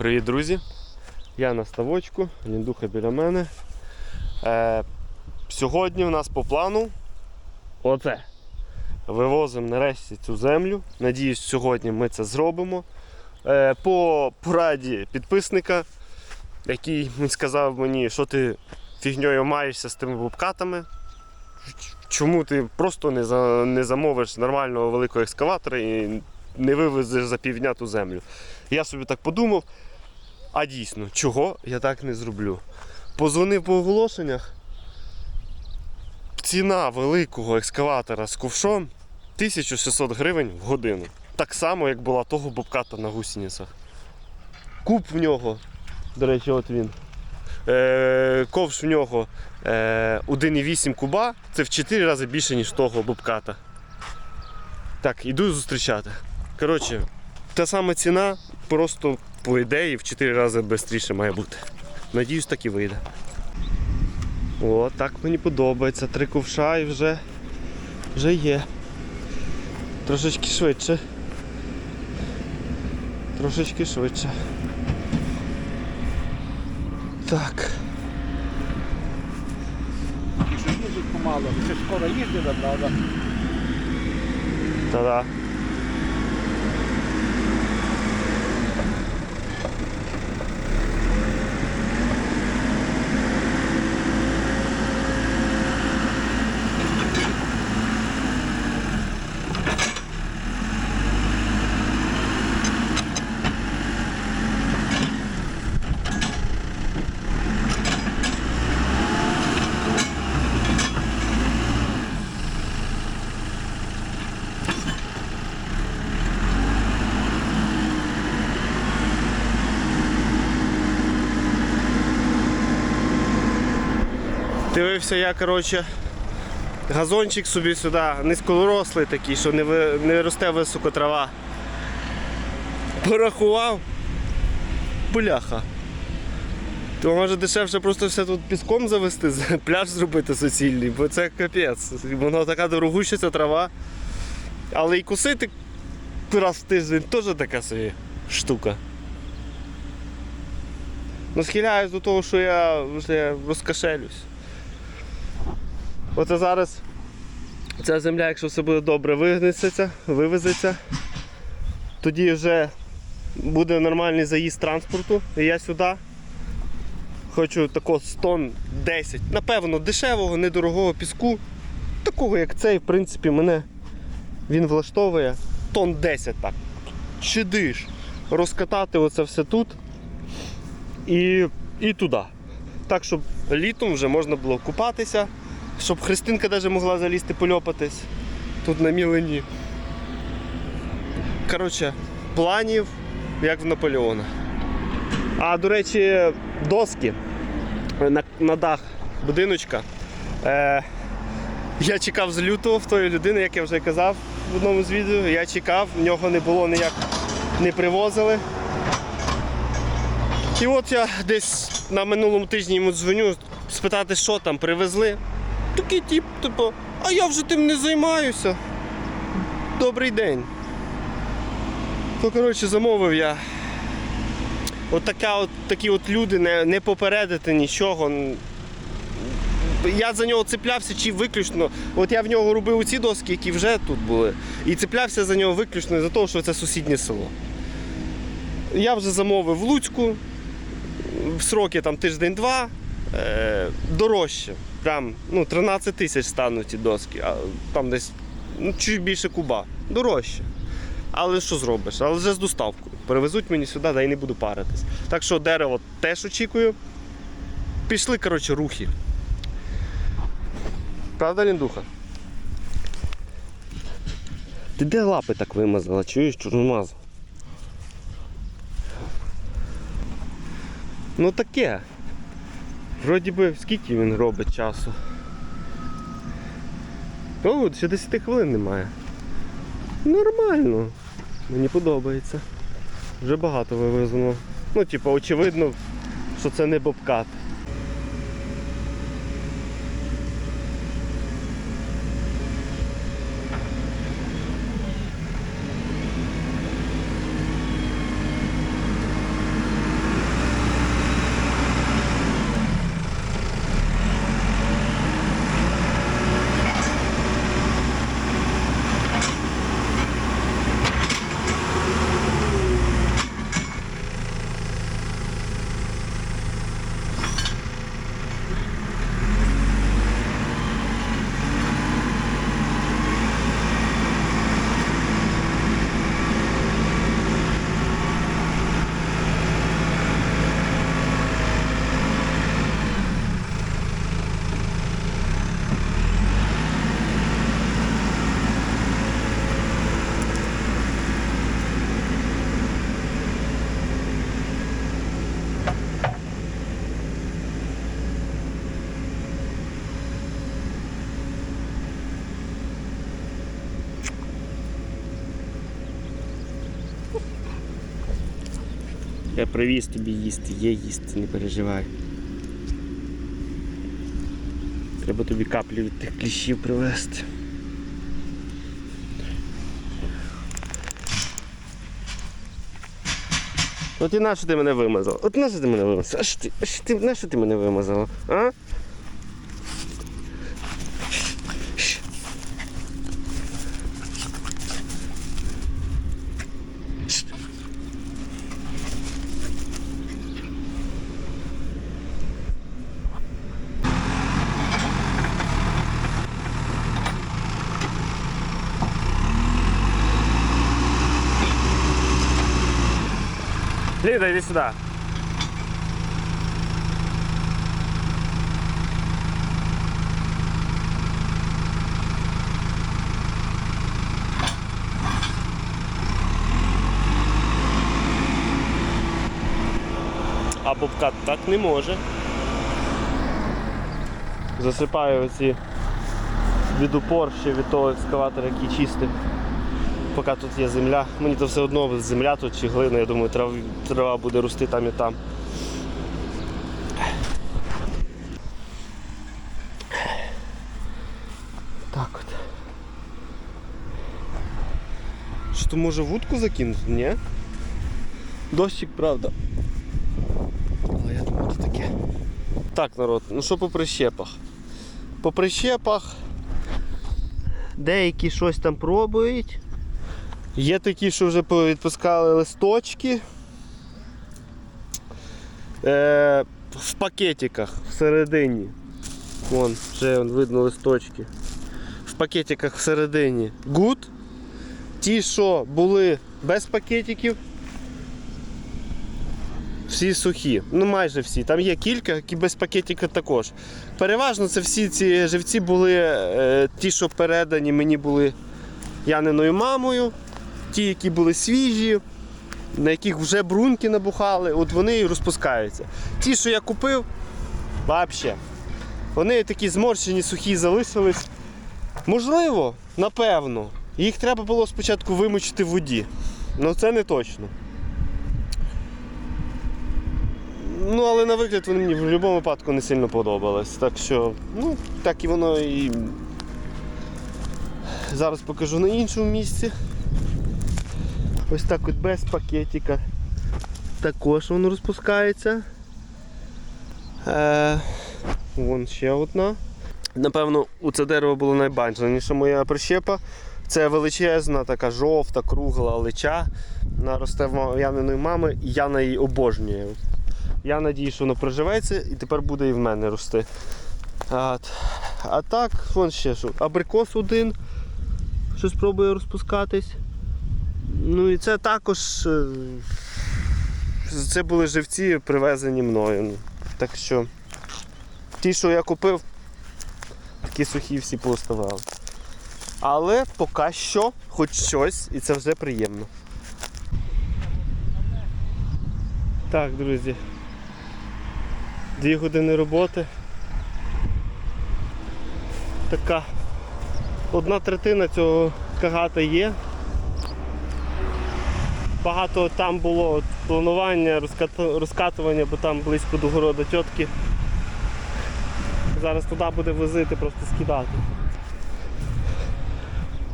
Привіт, друзі! Я на ставочку, ліндуха біля мене. Е, сьогодні в нас по плану оце. Вивозимо нарешті цю землю. Надіюсь, сьогодні ми це зробимо. Е, по пораді підписника, який сказав мені, що ти фігньою маєшся з тими бобкатами. Чому ти просто не, за, не замовиш нормального великого екскаватора і не вивезеш за півдня ту землю? Я собі так подумав. А дійсно, чого я так не зроблю? Позвонив по оголошеннях. Ціна великого екскаватора з ковшом 1600 гривень в годину. Так само, як була того бобката на гусеницях. Куб в нього, до речі, от він. Е, ковш в нього е, 1,8 куба, це в 4 рази більше, ніж того бобката. Так, іду зустрічати. Коротше, та сама ціна, просто по ідеї в 4 рази швидше має бути. Надіюсь, так і вийде. О, так мені подобається. Три ковша і вже, вже є. Трошечки швидше. Трошечки швидше. Так. Їздить помало, це скоро їздила, правда? Та-да. Дивився я, коротше, газончик собі сюди, низькорослий такий, що не, ви- не росте високо трава. Порахував. Бляха. То може дешевше просто все тут піском завести, пляж зробити суцільний, бо це капець. Воно така дорогуща ця трава. Але і косити раз в тиждень теж така собі штука. Ну, схиляюсь до того, що я вже розкашелюсь. Оце зараз ця земля, якщо все буде добре, вигнесеться, вивезеться, тоді вже буде нормальний заїзд транспорту. І я сюди хочу тако з тонн 10, напевно, дешевого, недорогого піску. Такого, як цей, в принципі, мене він влаштовує. Тонн 10 так. Чидиш. Розкатати оце все тут і, і туди. Так, щоб літом вже можна було купатися, щоб Христинка навіть могла залізти польопатись тут на мілені. Коротше, планів, як в Наполеона. А до речі, доски на, на дах будиночка. Е, я чекав з лютого в тої людини, як я вже казав в одному з відео. Я чекав, в нього не було ніяк не привозили. І от я десь на минулому тижні йому дзвоню спитати, що там привезли. Такий тип, типу, а я вже тим не займаюся. Добрий день. Ну, коротше, замовив я. От, така от такі от люди не, не попередити нічого. Я за нього цеплявся чи виключно. От я в нього робив ці доски, які вже тут були. І цеплявся за нього виключно за те, що це сусіднє село. Я вже замовив в Луцьку, в сроки там тиждень-два, е, дорожче. Прям ну, 13 тисяч стануть ті доски, а там десь ну, чуть більше куба. Дорожче. Але що зробиш? Але вже з доставкою. Перевезуть мені сюди, да і не буду паритись. Так що дерево теж очікую. Пішли, коротше, рухи. Правда, Ліндуха? Ти де лапи так вимазала? Чуєш, чорномаза? Ну таке. Вроді би, скільки він робить часу. О, ще 10 хвилин немає. Нормально. Мені подобається. Вже багато вивезено. Ну, типу, очевидно, що це не бобкат. Я привіз тобі їсти, є їсти, не переживай. Треба тобі каплю від тих кліщів привезти. От і на що ти мене вимазала? От на що ти мене вимазала? А що ти, а що ти, на що ти мене вимазала? А? Ліда, іди сюди. А бобкат так не може. Засипаю оці від упор ще від того екскаватора, який чистив. Поки тут є земля. Мені то все одно земля тут чи глина, я думаю, трава, трава буде рости там і там. Так от. Що то може вудку закинути, ні? Дощик, правда. Але я думаю, це таке. Так, народ, ну що по прищепах? По прищепах деякі щось там пробують. Є такі, що вже відпускали листочки. Е, в пакетиках всередині. Вон, вже видно листочки. В пакетиках всередині. Good. Ті, що були без пакетиків, всі сухі. Ну майже всі. Там є кілька, які без пакетика також. Переважно це всі ці живці були е, ті, що передані мені були Яниною мамою ті, які були свіжі, на яких вже брунки набухали, от вони і розпускаються. Ті, що я купив, взагалі, вони такі зморщені, сухі залишились. Можливо, напевно, їх треба було спочатку вимочити в воді. але це не точно. Ну, але на вигляд вони мені в будь-якому випадку не сильно подобались. Так що, ну, так і воно і. Зараз покажу на іншому місці. Ось так от без пакетика. Також воно розпускається. Е, вон ще одна. Напевно, у це дерево було найбаченіша моя прищепа. Це величезна, така жовта, кругла лича. Вона росте в Яниної мами, і Яна її обожнює. Я надію, що воно проживеться і тепер буде і в мене рости. А, а так, вон ще що. Абрикос один, що спробує розпускатись. Ну і це також. е, Це були живці, привезені мною. Ну, Так що ті, що я купив, такі сухі всі пооставали. Але поки що хоч щось, і це вже приємно. Так, друзі. Дві години роботи. Така одна третина цього кагата є. Багато там було планування, розкат- розкатування, бо там близько до города тітки. Зараз туди буде возити, просто скидати.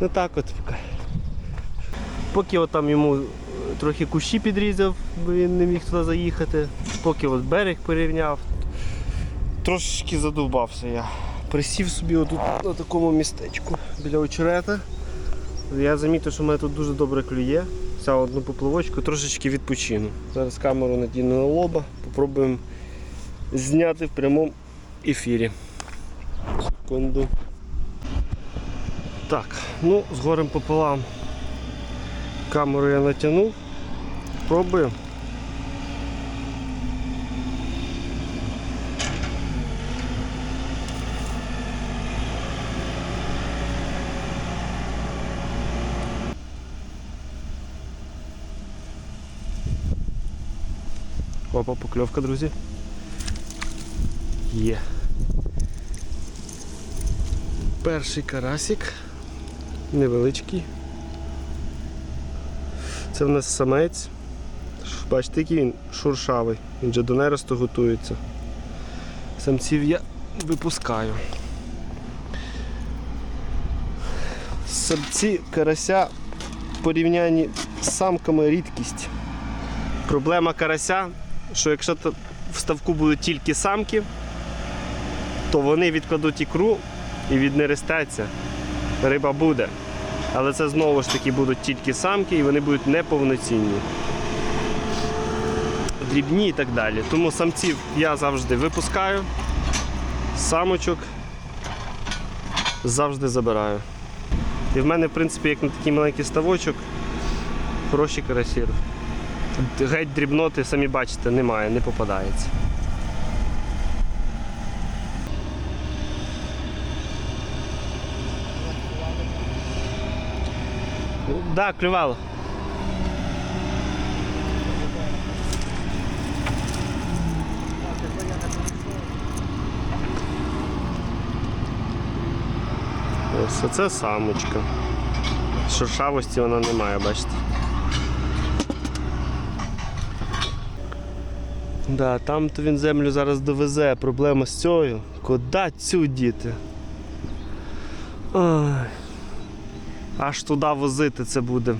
Ну так от поки. От там йому трохи кущі підрізав, бо він не міг туди заїхати, поки от берег порівняв. Трошечки задовбався я. Присів собі отут на такому містечку біля очерета. Я замітив, що в мене тут дуже добре клює. Взяв одну поплавочку, трошечки відпочину. Зараз камеру надіну на лоба, попробуємо зняти в прямому ефірі. Секунду. Так, ну, з горем пополам камеру я натягнув. Пробуємо. Опа, покльовка, друзі. Є. Перший карасик. Невеличкий. Це в нас самець. Бачите, який він шуршавий. Він же до неросту готується. Самців я випускаю. Самці карася в порівнянні з самками рідкість. Проблема карася, що якщо в ставку будуть тільки самки, то вони відкладуть ікру і віднерестаться. Риба буде. Але це знову ж таки будуть тільки самки і вони будуть неповноцінні. Дрібні і так далі. Тому самців я завжди випускаю, самочок завжди забираю. І в мене, в принципі, як на такий маленький ставочок, хороші карасі. Геть дрібноти, самі бачите, немає, не попадається. Так, да, клювало. Ось оце самочка. Шершавості вона не має, бачите. Да, там то він землю зараз довезе. Проблема з цією. Куди цю діти? Ой. Аж туди возити це буде.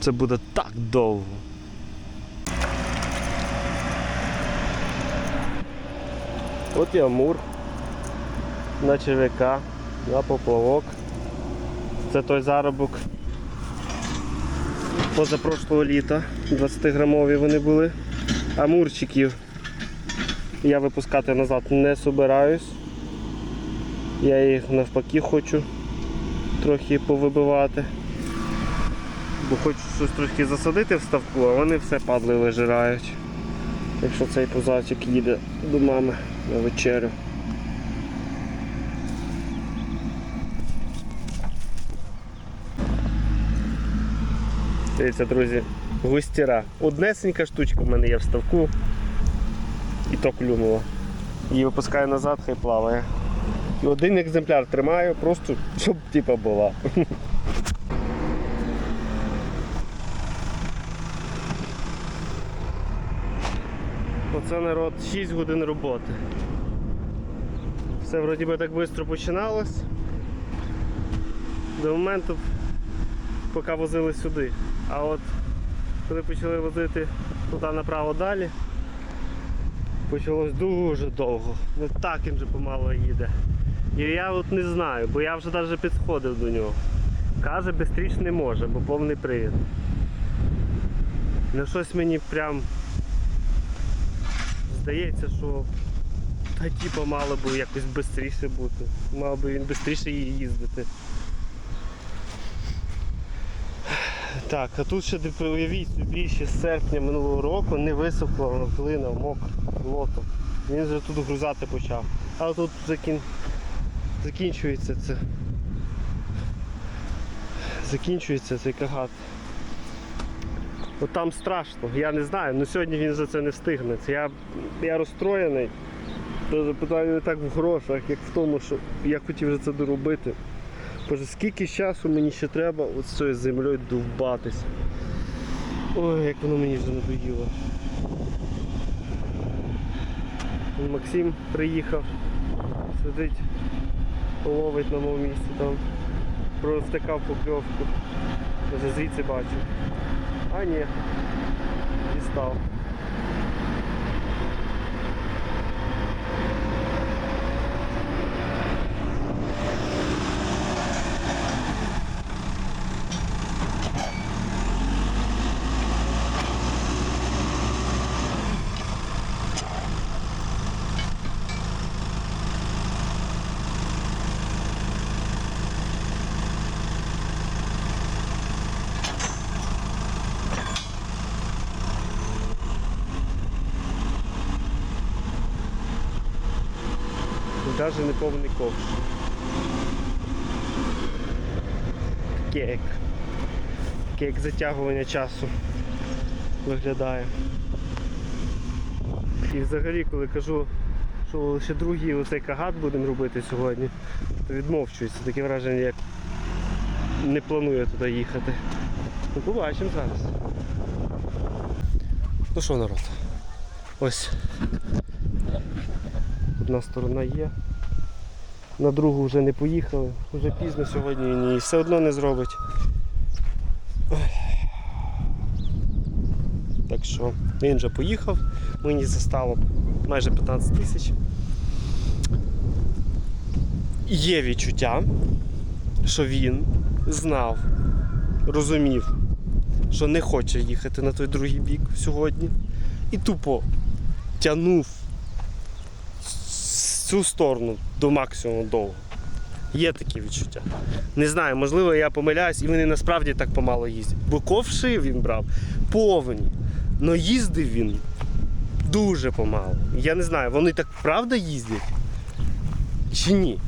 Це буде так довго. От і Амур. На черв'яка, на поплавок. Це той заробок. Позапрошлого літа. 20-грамові вони були. Амурчиків я випускати назад не собираюсь. Я їх навпаки хочу трохи повибивати. Бо хочу щось трохи засадити в ставку, а вони все падли вижирають. Якщо цей позачик їде до мами на вечерю. Дивіться, друзі, густіра. Однесенька штучка в мене є в ставку. І то клюнула. Її випускаю назад, хай плаває. І один екземпляр тримаю, просто щоб типа була. Оце народ 6 годин роботи. Все вроді би так швидко починалось. До моменту, поки возили сюди. А от коли почали возити туди направо далі, почалось дуже довго. Ну так він же помало їде. І я от не знаю, бо я вже навіть підходив до нього. Каже, швидше не може, бо повний привід. Ну щось мені прям здається, що та типа мало би якось швидше бути. Мав би він швидше їздити. Так, а тут ще уявіть собі, ще з серпня минулого року не висохла глина, мокра, лото. Він вже тут грузати почав. А тут закін... закінчується це. Закінчується цей кагат. От там страшно, я не знаю, але сьогодні він за це не встигне. Я, я розстроєний. Питання не так в грошах, як в тому, що я хотів вже це доробити. Боже, скільки часу мені ще треба от з цією землею довбатись. Ой, як воно мені вже надоїло. Максим приїхав, сидить, ловить на моєму місці там. Провтикав покльовку. Вже звідси бачу. А ні. Дістав. Навіть не повний ковш. Таке як затягування часу виглядає. І взагалі, коли кажу, що лише другий оцей кагат будемо робити сьогодні, то відмовчується. Таке враження, як не планує туди їхати. Ну, побачимо зараз. Ну що, народ? Ось. Одна сторона є. На другу вже не поїхали. Вже пізно сьогодні він все одно не зробить. Так що він вже поїхав, мені застало майже 15 тисяч. Є відчуття, що він знав, розумів, що не хоче їхати на той другий бік сьогодні. І тупо тягнув з цю сторону до максимуму довго. Є такі відчуття. Не знаю, можливо, я помиляюсь, і вони насправді так помало їздять. Бо ковши він брав повні. але їздив він дуже помало. Я не знаю, вони так правда їздять? Чи ні?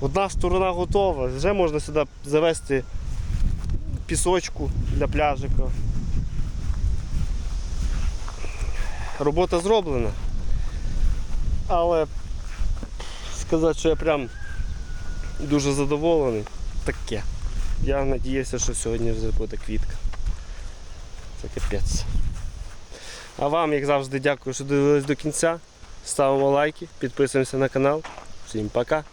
Одна сторона готова, вже можна сюди завести пісочку для пляжика. Робота зроблена. Але сказати, що я прям дуже задоволений, таке. Я надіюся, що сьогодні вже буде квітка. Це капець. А вам, як завжди, дякую, що дивились до кінця. Ставимо лайки, підписуємося на канал. Всім пока!